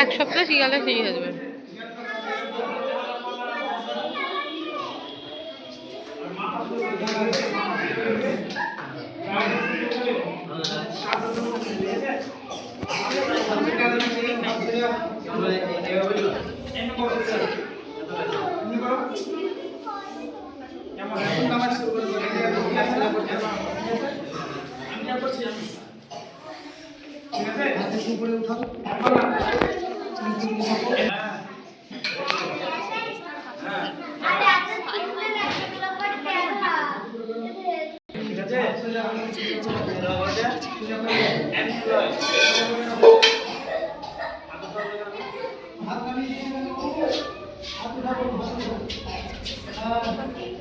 এক সপ্তাহ শিখালে ঠিক আসবে হ্যাঁ ময়ূর ঠিক আছে কাল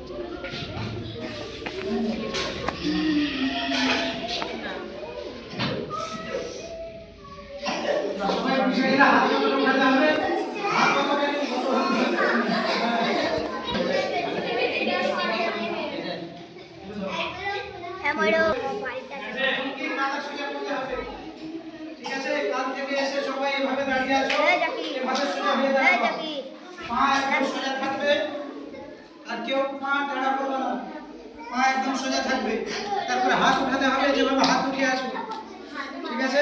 কেউ পা টানা করবে না পা একদম সোজা থাকবে তারপরে হাত উঠাতে হবে যেভাবে হাত উঠিয়ে আসবে ঠিক আছে?